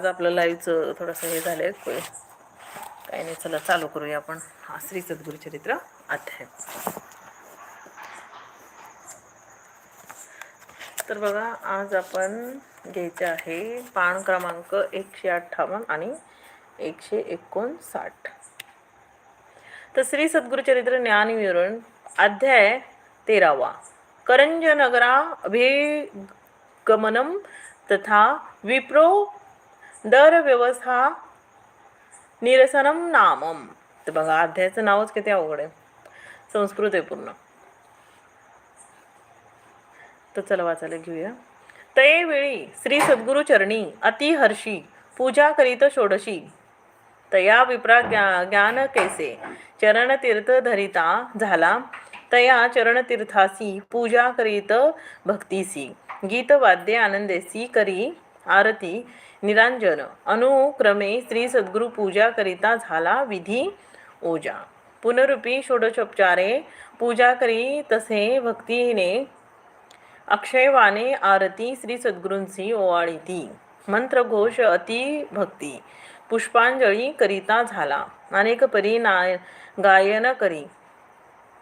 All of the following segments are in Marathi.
आज आपलं लाईव्हचं थोडंसं हे झालं आहे काही नाही चला चालू करूया आपण. हा श्री सद्गुरुचरित्र अध्याय. तर बघा आज आपण घ्यायचं आहे पान क्रमांक एकशे अठ्ठावन्न आणि एकशे एकोणसाठ. तर श्री सद्गुरुचरित्र ज्ञानविवरण अध्याय तेरावा. करंज नगरा अभिगमनम तथा विप्रो दर व्यवस्था निरसनम नामम तर बघा अध्यायाचं नावच किती अवघड आहे. संस्कृत आहे पूर्ण. तर चला वाचायला घेऊया. तये वेळी श्री सद्गुरु चरणी अतिहर्षी पूजा करीत षोडशी. तया विप्रा ज्ञा ज्ञान कैसे? चरणतीर्थ धरिता झाला. तया चरणतीर्थासी पूजा करीत भक्तीसी. गीतवाद्य आनंदेसी करी आरती निरांजन अनुक्रमे श्री सद्गुरु पूजा करिता झाला विधी ओजा पुनरुपी षोडशोपचारे पूजा करी तसे भक्तीने अक्षयवाने आरती श्री सद्गुरूंची ओवाळीती मंत्रघोष अति भक्ती पुष्पांजळी करिता झाला. अनेक परी नाय गायन करी.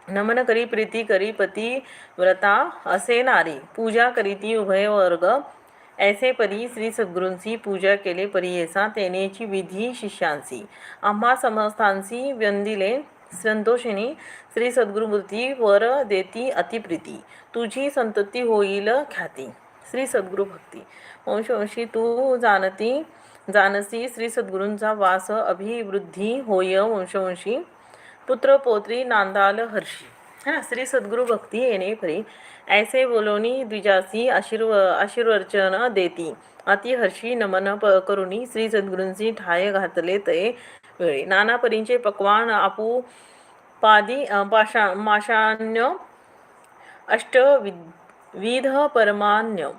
नमन करी प्रीती करी पती व्रता असे नारी. पूजा करीती उभय वर्ग ऐसे परी श्री सद्गुरूंची पूजा केले परीयेसा तेनेची विधी शिष्यांची आम्हा समस्तांची व्यंदिले संतोषिनी श्री सद्गुरुमूर्ती वर देती अतिप्रीती. तुझी संतती होईल ख्याती. श्री सद्गुरु भक्ती. वंशवंशी तू जाणती जानसी श्री सद्गुरूंचा वास अभिवृद्धी होय वंशवंशी पुत्र पोत्री नांदाल हर्षी. है ना श्री सद्गुरु भक्ती येणे परी. ऐसे बोलोनी द्विजासी आशीर्व आशीर्वचन देती. अति हर्षी नमन प करुणी श्री सद्गुरूंची ठाय घातले ते वेळी नाना परींचे पक्वान आपू पादी पाषा माशान्य अष्ट विध परमान्य.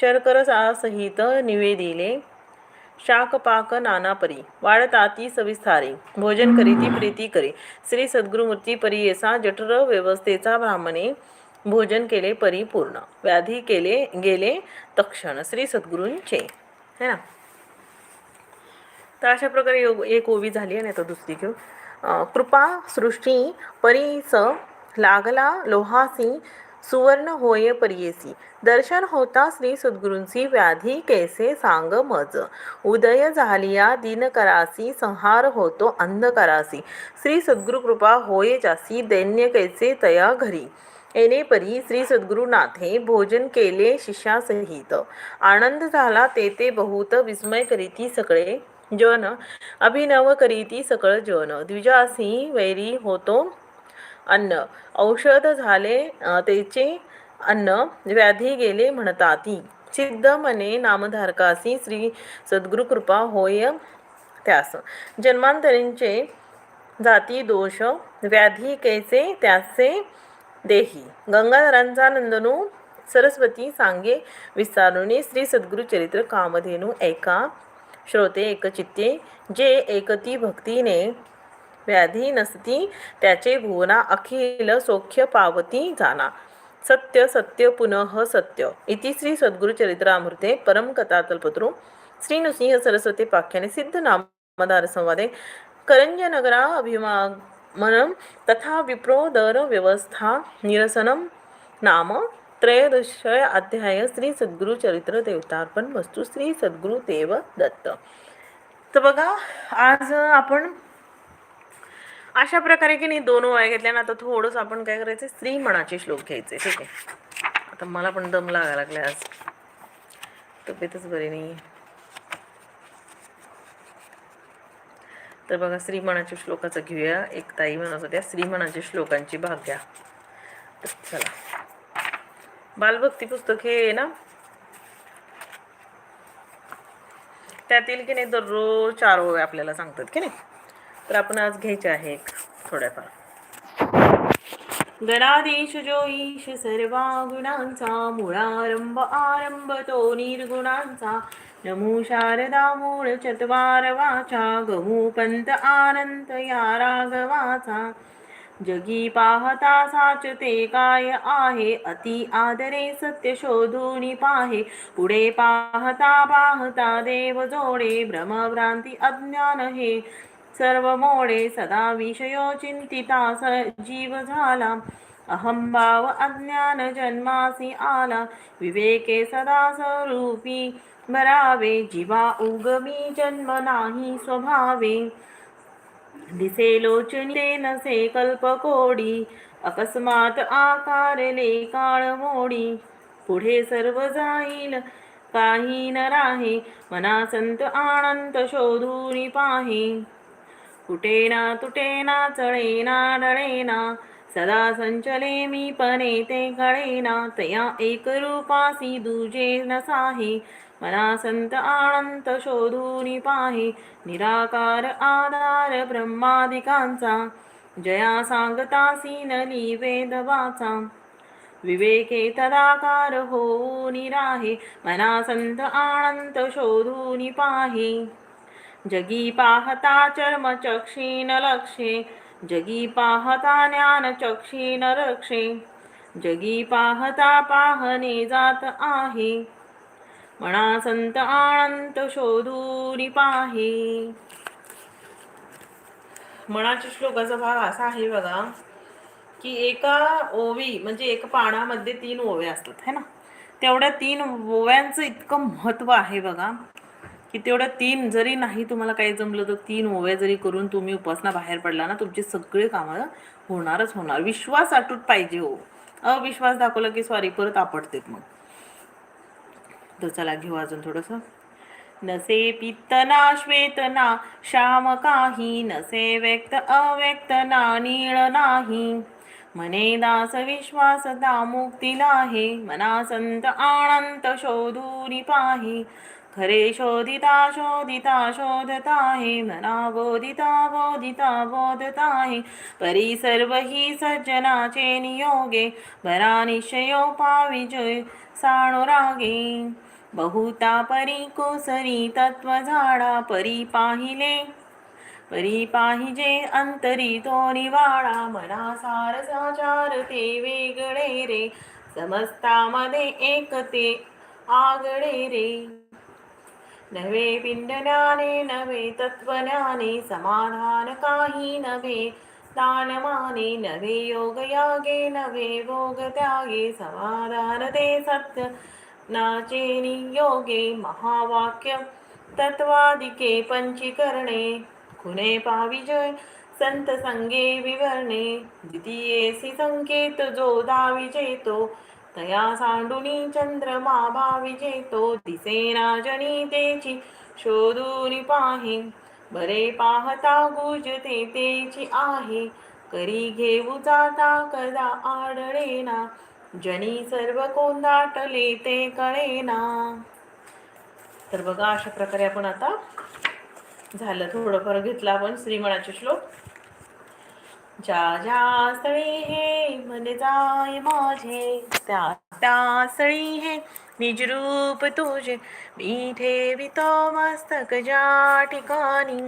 शर्करसासहित निवेदिले. शाकपाक वाढता ती सविस्तारी. भोजन करी ती प्रीती करी. श्री सद्गुरुमूर्ती परी येसा जठर व्यवस्थेचा ब्राह्मणे. भोजन केले परिपूर्ण. व्याधी केले गेले तक्षण श्री सद्गुरूंचे. है ना? तर अशा प्रकारे योग एक ओवी झाली आणि आता दुसरी घेऊ. कृपा सृष्टी परीस लागला लोहासी सुवर्ण होय परियेसी. दर्शन होता श्री सद्गुरूंची व्याधी कैसे सांग मज. उदय झालिया दिन करासी संहार होतो अंधकारासी. श्री सद्गुरु कृपा होय जासी दैन्य कैसे तया घरी. येणे परी श्री सद्गुरुनाथे भोजन केले शिष्यासहित. आनंद झाला ते ते बहुत विस्मय करीती सगळे जन. अभिनव करीती सकळ जन. द्विजासी वैरी होतो अन्न. औषध झाले त्याचे अन्न व्याधी गेले म्हणतात. सिद्ध मने नामधारकासी श्री सद्गुरु कृपा होय त्यास. जन्मांतरींचे जाती दोष व्याधी कैसे त्याचे देही. गंगाधरांचा नंदनू सरस्वती सांगे विस्तारुने श्री सद्गुरु चरित्र कामधेनू ऐका. श्रोते एकचित्ते जे एकती भक्तीने व्याधी नसती त्याचे भुवना अखिल सौख्य पावती जाना. सत्य सत्य पुनः सत्य. इति श्री सद्गुरुचरित्रामृते परमकथा परम कथा श्री नृसिंह सरस्वती पाख्याने सिद्ध नामदार संवादे. करंज नगरा अभिमानम तथा विप्रोदर व्यवस्था निरसनम नाम त्रयोदशय अध्याय श्री सद्गुरु चरित्र देवतार्पण वस्तू श्री सद्गुरु देव दत्त. तर बघा आज आपण अशा प्रकारे की नाही दोन वाया घेतल्या ना आता थोडंसं आपण काय करायचं स्त्री मनाचे श्लोक घ्यायचे ठीक आहे. आता मला पण दम लागायला लागला आज. तब्येतच बरी नाही तर बघा श्रीमणाच्या श्लोकाचं घेऊया. एक ताई म्हणत होत्या श्रीमणाच्या श्लोकांची भाग घ्या. तर चला. बालभक्ती पुस्तक हे आहे ना? त्यातील की नाही दररोज चार ओव्या आपल्याला सांगतात की नाही? तर आपण आज घ्यायचे आहे एक थोड्याफार. गणाधीश जो ईश सर्वा गुणांचा मुळारंभ आरंभ तो निर्गुणांचा. नमो शारदा मूळ चत्वार वाचा गहू पंत आनंद या राघवाचा. जगी पाहता साच ते काय आहे अति आदरे सत्य शोधून पाहे. पुढे पाहता पाहता देव जोडे भ्रमभ्रांती अज्ञान हे. सर्व मोडे सदा विषयो चिंतिता स जीव झाला अहंभाव अज्ञान जन्मासी आला। विवेके सदा स्वरूपी। भरावे जीवा उगमी जन्म नाही स्वभावे। दिसे लोचने नसे कल्पकोडी। अकस्मात आकारले काळ मोडी। पुढे सर्व जाईल काही न राहे। मना संत आनंद शोधून पाहे। कुटेना तुटेना चळेना डळेना सदा संचले मी पणे ते कळेना तया एक रूपासी दुजे नसाहे मला संत आनंद शोधून पाहे निराकार आधार ब्रह्मादिकांचा जया सांगतासी नली वेद वाचा विवेके तदाकार होऊन राहे मना संत आनंद शोधून पाहे. जगी पाहता चर्म चक्षीन लक्षे जगी पाहता ज्ञान चक्षीन रक्षे जगी पाहता पाहणे जात आहे. म्हणा संत अनंत शोधून पाहे. मनाच्या श्लोकाचा भाग असा आहे बघा की एका ओवी म्हणजे एका पानामध्ये तीन ओव्या असतात है ना? तेवढ्या तीन ओव्यांचं इतकं महत्त्व आहे बघा. की तेवढ्या तीन जरी नाही तुम्हाला काही जमलं तर तीन ओव्या जरी करून तुम्ही उपासना बाहेर पडला ना तुमची सगळी कामं होणारच होणार. विश्वास अटूट पाहिजे हो. अविश्वास दाखवला की सॉरी परत आपटतेत मग. तर चला घेऊ अजून थोडंसं. नसे पित्तना श्वेतना श्याम काही. नसे व्यक्त अव्यक्त ना नीळ नाही. मने दास विश्वास दा आहे मना संत आनंत शोधून पाही. खरे शोधिता शोधिता शोधता हे मना बोधिता बोधिता बोधता हे परी सर्व ही सज्जनाचे नियोगे भरा निश्चयो पाविजय साणुरागे बहुता परी कोसरी तत्व झाडा परी पाहिले परी पाहिजे अंतरी तो निवाडा मना सार साचार ते वेगळे रे समस्तामध्ये एक ते आगळे रे. नवे पिंडज्ञाने नवे तत्वज्ञाने समाधान काही नवे दानमाने नवे योग यागे नवे भोग त्यागे समाधान ते सत्य नाचे नियोगे महावाक्य तत्वादिके पंचीकरणे खुने पाविजय संत संगे विवरणे द्वितीयेसी संकेत जो दाविजेतो तया सांडुनी चंद्रमा भाविजेतो दिसेना जनी तेची शोधून पाहे. बरे पाहता गुजते तेची आहे करी घेऊ जाता कदा आडळेना जनी सर्व कोंदाटले ते कळेना. तर बघा अशा प्रकारे आपण आता झालं. थोडंफार घेतलं आपण श्रीमणाचे श्लोक. ज्या ज्या स्थळी हे मन जाय माझे त्या त्या स्थळी हे निज रूप तुझे. मी ठेवितो मस्तक ज्या ठिकाणी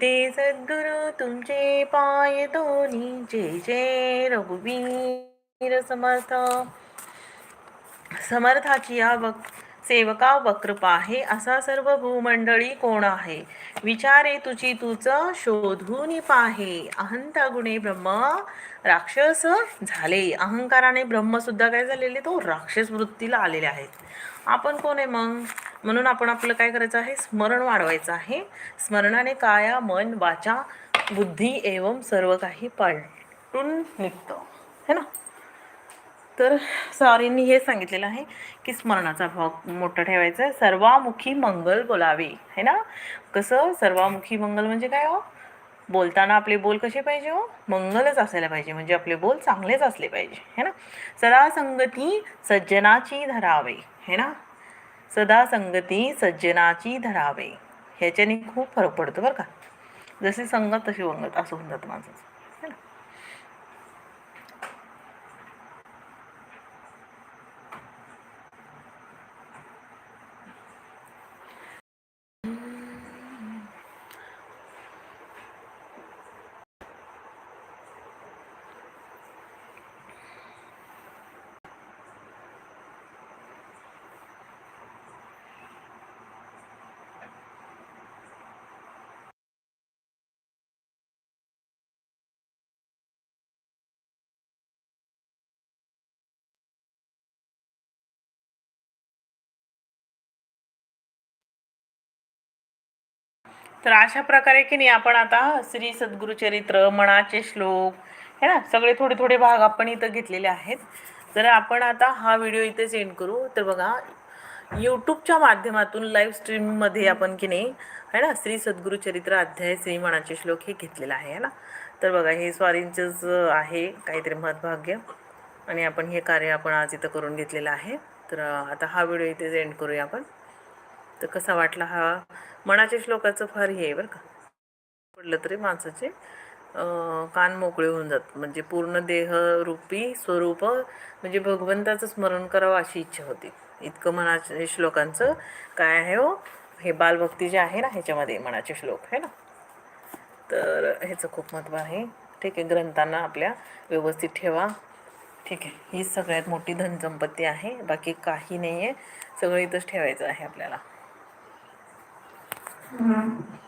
ते सद्गुरु तुमचे पाय दोन्ही. जे जे रघुवीर समर्थ समर्थाची या वक सेवका वक्रपा आहे असा सर्व भूमंडळी कोण आहे? विचारे तुझी तुच शोधून पाहे. अहंता गुणे ब्रह्म राक्षस झाले. अहंकाराने ब्रह्म सुद्धा काय झालेले तो राक्षस वृत्तीला आलेले आहेत. आपण कोण आहे मग? म्हणून आपण आपलं काय करायचं आहे? स्मरण वाढवायचं आहे. स्मरणाने काया मन वाचा बुद्धी एवं सर्व काही पालटून निघतं. है ना? तर सॉरींनी हे सांगितलेलं आहे की स्मरणाचा भाग मोठा ठेवायचा आहे. सर्वामुखी मंगल बोलावे. है ना? कसं? सर्वामुखी मंगल म्हणजे काय हो? बोलताना आपले बोल कसे पाहिजे हो? मंगलच असायला पाहिजे. म्हणजे आपले बोल चांगलेच असले पाहिजे. है ना? सदा संगती सज्जनाची धरावे. है ना? सदा संगती सज्जनाची धरावे. ह्याच्याने खूप फरक पडतो बरं का. जसे संगत तशी वंगत. असं होऊन जातं माझं तर अशा प्रकारे की नाही आपण आता श्री सद्गुरुचरित्र मनाचे श्लोक है ना सगळे थोडे थोडे भाग आपण इथं घेतलेले आहेत. तर आपण आता हा व्हिडिओ इथे सेंड करू. तर बघा यूट्यूबच्या माध्यमातून लाईव्ह स्ट्रीममध्ये आपण की नाही है ना श्री सद्गुरुचरित्र अध्याय श्री मनाचे श्लोक हे घेतलेलं आहे है ना. तर बघा हे स्वारींचंच आहे काहीतरी महत्भाग्य. आणि आपण हे कार्य आपण आज इथं करून घेतलेलं आहे. तर आता हा व्हिडिओ इथे सेंड करूया आपण. तर कसा वाटला हा? मनाच्या श्लोकाचं फार हे आहे बरं का. पडलं तरी माणसाचे कान मोकळे होऊन जात. म्हणजे पूर्ण देहरूपी स्वरूप म्हणजे भगवंताचं स्मरण करावं अशी इच्छा होती. इतकं मनाचे श्लोकांचं काय आहे हो? हे बालभक्ती जे आहे ना ह्याच्यामध्ये मनाचे श्लोक आहे ना? तर ह्याचं खूप महत्त्व आहे. ठीक आहे ग्रंथांना आपल्या व्यवस्थित ठेवा. ठीक आहे ही सगळ्यात मोठी धनसंपत्ती आहे. बाकी काही नाही आहे सगळं इथंच ठेवायचं आहे आपल्याला. Mm-hmm.